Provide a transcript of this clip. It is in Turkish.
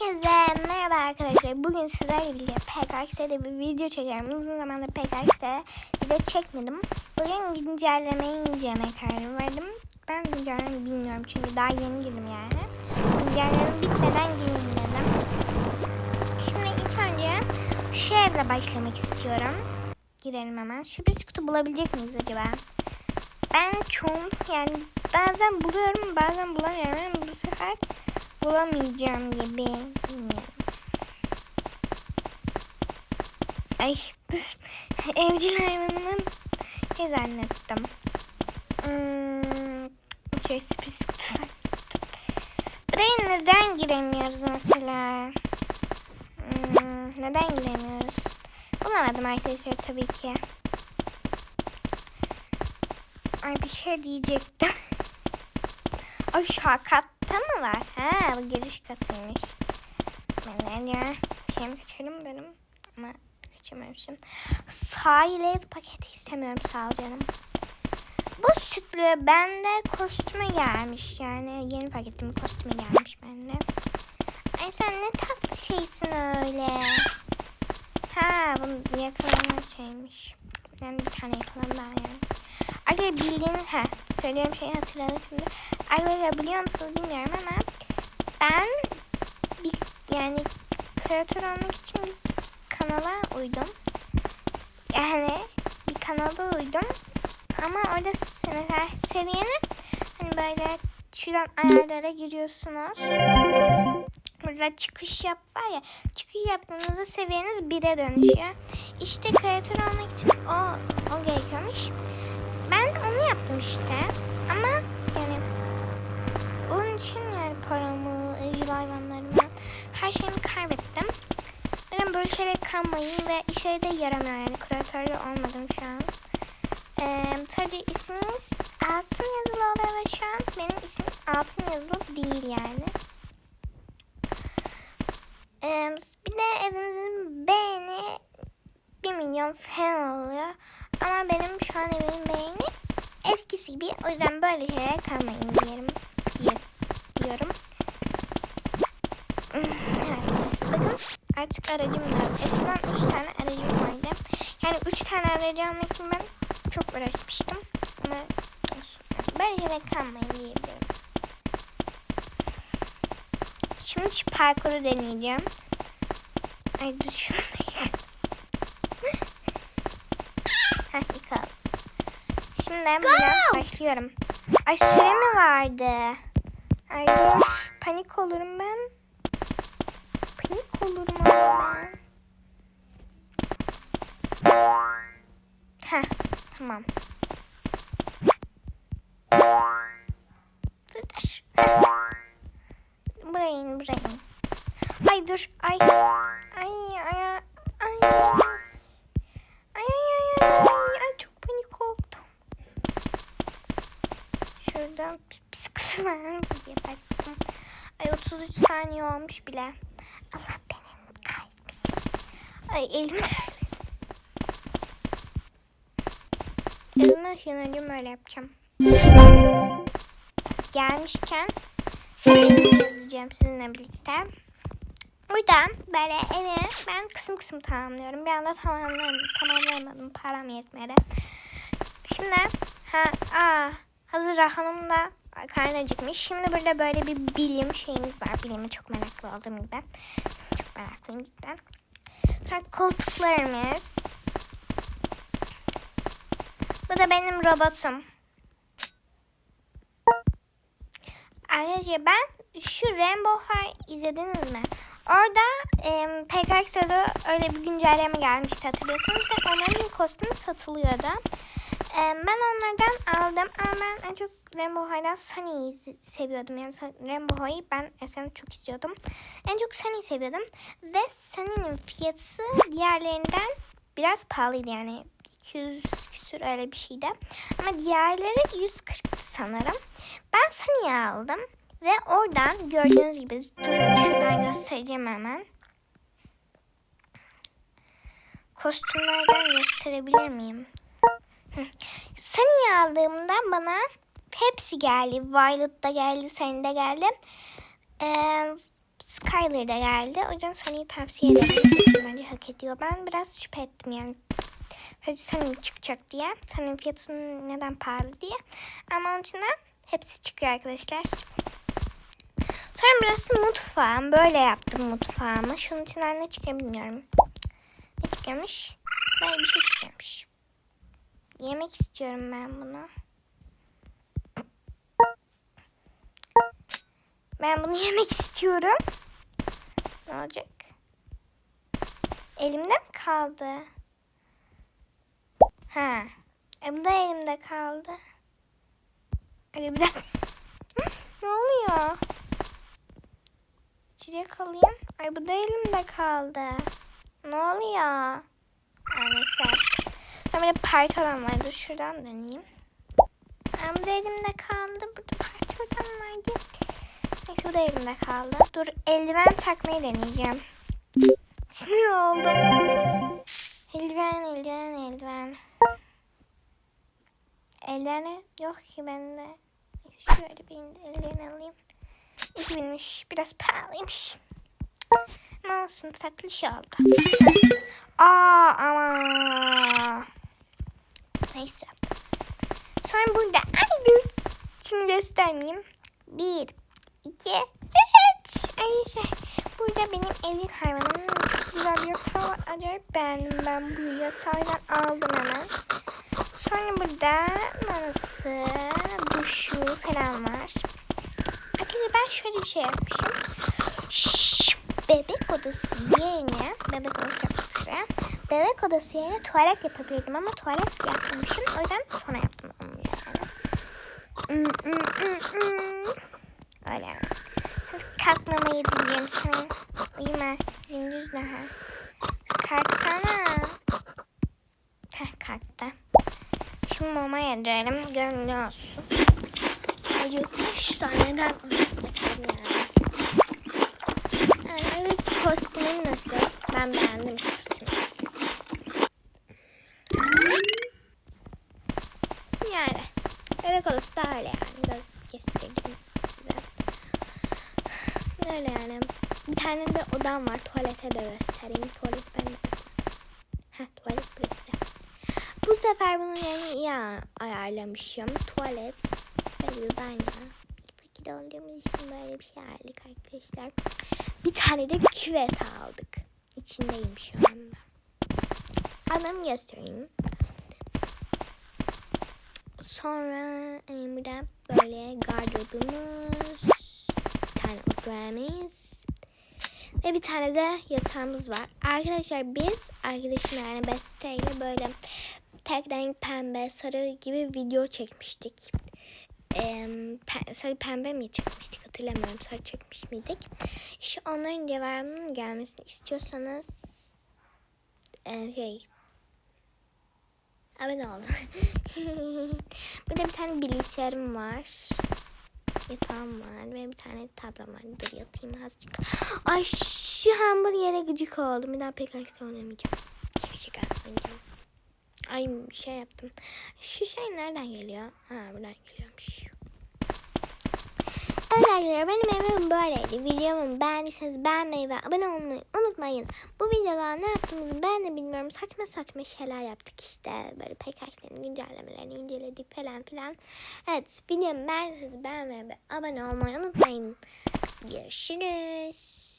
Herkese merhaba arkadaşlar. Bugün sizlerle birlikte PKX'de bir video çekiyorum. Uzun zamandır PKX'de video çekmedim. Bugün güncellemeyi incelemeye karar verdim. Ben güncellemeyi bilmiyorum çünkü daha yeni girdim yani. Güncelleme bitmeden dedim. Şimdi ilk önce şu evle başlamak istiyorum. Girelim hemen. Sürpriz kutu bulabilecek miyiz acaba? Ben çoğun yani bazen buluyorum bazen bulamıyorum. bu sefer bulamayacağım gibi. Ay. Evcil hayvanımın ne zannettim. Hmm, şey sürpriz kutusu. Buraya neden giremiyoruz mesela? Hmm, neden giremiyoruz? Bulamadım arkadaşlar tabii ki. Ay bir şey diyecektim. Aşağı katta mı var? Ha bu giriş katıymış. Ben ya şeyimi kaçırdım dedim. Ama kaçırmamışım. Sahil ev paketi istemiyorum sağ ol canım. Bu sütlü bende kostüme gelmiş yani yeni paketim kostüme gelmiş bende. Ay sen ne tatlı şeysin öyle. Ha bunu yakalama şeymiş. Yani bir tane yakalam daha yani. Arkadaşlar bildiğiniz ha söylüyorum şeyi hatırladım şimdi. Arkadaşlar biliyor musunuz bilmiyorum ama ben bir yani kreatör olmak için bir kanala uydum. Yani bir kanala uydum. Ama orada mesela seviyenin hani böyle şuradan ayarlara giriyorsunuz. Burada çıkış yap var ya çıkış yaptığınızda seviyeniz 1'e dönüşüyor. İşte kreatör olmak için o, o gerekiyormuş. Ben onu yaptım işte. Ama için yani paramı, evcil hayvanlarımı, her şeyimi kaybettim. Ben böyle şeyler kalmayın ve işe de yaramıyor yani kreatörde olmadım şu an. Ee, sadece isminiz altın yazılı oluyor ve şu an benim ismim altın yazılı değil yani. Ee, bir de evinizin beğeni 1 milyon falan oluyor. Ama benim şu an evimin beğeni eskisi gibi. O yüzden böyle şeylere kalmayın diyelim. Diyorum. Evet. Bakın artık aracım da. Eskiden 3 tane aracım vardı. Yani 3 tane aracı almak için ben çok uğraşmıştım. Ama böyle şeylere kalmayın diyebilirim. Şimdi şu parkuru deneyeceğim. Ay şunu Heh. Şimdi buradan başlıyorum. Ay süre mi vardı? Ay dur. Panik olurum ben. Panik olurum ben. Heh tamam. Dur dur. Buraya in buraya in. Ay dur. Ay ay ay ay. Ay çok panik oldum. Şuradan pis kısım var diye baktım. Ay 33 saniye olmuş bile. Allah benim kaybetsin. Ay elim Elimden şimdi böyle yapacağım. Gelmişken yazacağım sizinle birlikte. Buradan böyle evi ben kısım kısım tamamlıyorum. Bir anda tamamlayamadım, tamamlayamadım param yetmedi. Şimdi ha aa hazır hanım da karnacıkmış. Şimdi burada böyle bir bilim şeyimiz var. Bilimi çok meraklı olduğum gibi. Çok meraklıyım cidden. Sonra koltuklarımız. Bu da benim robotum. Arkadaşlar ben şu Rainbow High izlediniz mi? Orada e, PKX'de öyle bir güncelleme gelmişti hatırlıyorsunuz ve onların kostümü satılıyordu. E, ben onlardan aldım ama ben en çok Rainbow High'dan Sunny'yi seviyordum. Yani Rainbow High'ı ben eskiden çok istiyordum. En çok Sunny'yi seviyordum. Ve Sunny'nin fiyatı diğerlerinden biraz pahalıydı yani 200 küsür öyle bir şeydi. Ama diğerleri 140 sanırım. Ben Sunny'yi aldım. Ve oradan gördüğünüz gibi durun şuradan göstereceğim hemen. Kostümlerden gösterebilir miyim? Hı. Sunny'yi aldığımda bana hepsi geldi. Violet da geldi, Sunny de geldi. Ee, Skyler da geldi. O yüzden Sunny'i tavsiye ederim. Bence hak ediyor. Ben biraz şüphe ettim yani. Sadece Sunny çıkacak diye. Sunny'nin fiyatının neden pahalı diye. Ama onun için de hepsi çıkıyor arkadaşlar. Sonra burası mutfağım. Böyle yaptım mutfağımı. Şunun içinden ne çıkıyor bilmiyorum. Ne çıkıyormuş? Böyle bir şey çıkıyormuş. Yemek istiyorum ben bunu. Ben bunu yemek istiyorum. Ne olacak? Elimde mi kaldı? Ha. E bu da elimde kaldı. Öyle bir dakika. ne oluyor? İçecek alayım. Ay bu da elimde kaldı. Ne oluyor? Ay neyse. Ben böyle parça olan vardı. Şuradan döneyim. Ay bu da elimde kaldı. Burada parça olan vardı. Bu da elimde kaldı. Dur eldiven takmayı deneyeceğim. Sinir oldum. Eldiven, eldiven, eldiven. Eldiven yok ki bende. Şöyle bir eldiven alayım. 2000'miş. Biraz pahalıymış. Ne olsun tatlı şey oldu. Aa ama. Neyse. Sonra burada. Ay. Şimdi göstermeyeyim. Bir, iki, üç. Ay şey. Burada benim evin hayvanım. Çok güzel bir yatağı var. Acayip beğendim ben bu yatağından aldım hemen. Sonra burada manası, duşu falan var. Arkadaşlar ben şöyle bir şey yapmışım. Şşş, bebek odası yerine bebek odası yapmışım. Bebek odası yerine tuvalet yapabilirdim ama tuvalet yapmamışım. O yüzden sonra yaptım onu yani. Hmm, hmm, hmm, hmm. Öyle kalkmamayı dinliyorum sana. Uyuma. Gündüz daha. Kalksana. Heh kalktı. Şimdi mama yedirelim. Gönlü olsun. Da neden evet kostümün nasıl? Ben beğendim kostümü. Yani bebek odası da öyle yani. Göz kestirdim size. Öyle yani. Bir tane de odam var. Tuvalete de göstereyim. Tuvalet ben de. Heh tuvalet burası. Bu sefer bunun yerini iyi ayarlamışım. Tuvalet ve banyo. Fakir olduğumuz için böyle bir şey ayarladık arkadaşlar. Bir tane de küvet aldık. İçindeyim şu anda. Adamı göstereyim. Sonra e, burada böyle gardırobumuz, oturağımız ve bir tane de yatağımız var. Arkadaşlar biz arkadaşımla yani Beste ile böyle tek renk pembe, sarı gibi video çekmiştik. Ee, pe- sarı pembe mi çekmiştik hatırlamıyorum. Sarı çekmiş miydik? İşte onların devamının gelmesini istiyorsanız e, şey abone olun. Burada bir tane bilgisayarım var. Yatağım var ve bir tane tablom var. Dur yatayım azıcık. Ay şu hamburgere gıcık oldum. Bir daha aksi oynamayacağım. Gıcık oynayacağım. Ay bir şey yaptım. Şu şey nereden geliyor? Ha buradan geliyormuş. Evet arkadaşlar benim evim böyleydi. Videomu beğendiyseniz beğenmeyi ve abone olmayı unutmayın. Bu videoda ne yaptığımızı ben de bilmiyorum. Saçma saçma şeyler yaptık işte. Böyle PKK'lerin güncellemelerini inceledik falan filan. Evet videomu beğendiyseniz beğenmeyi ve abone olmayı unutmayın. Görüşürüz.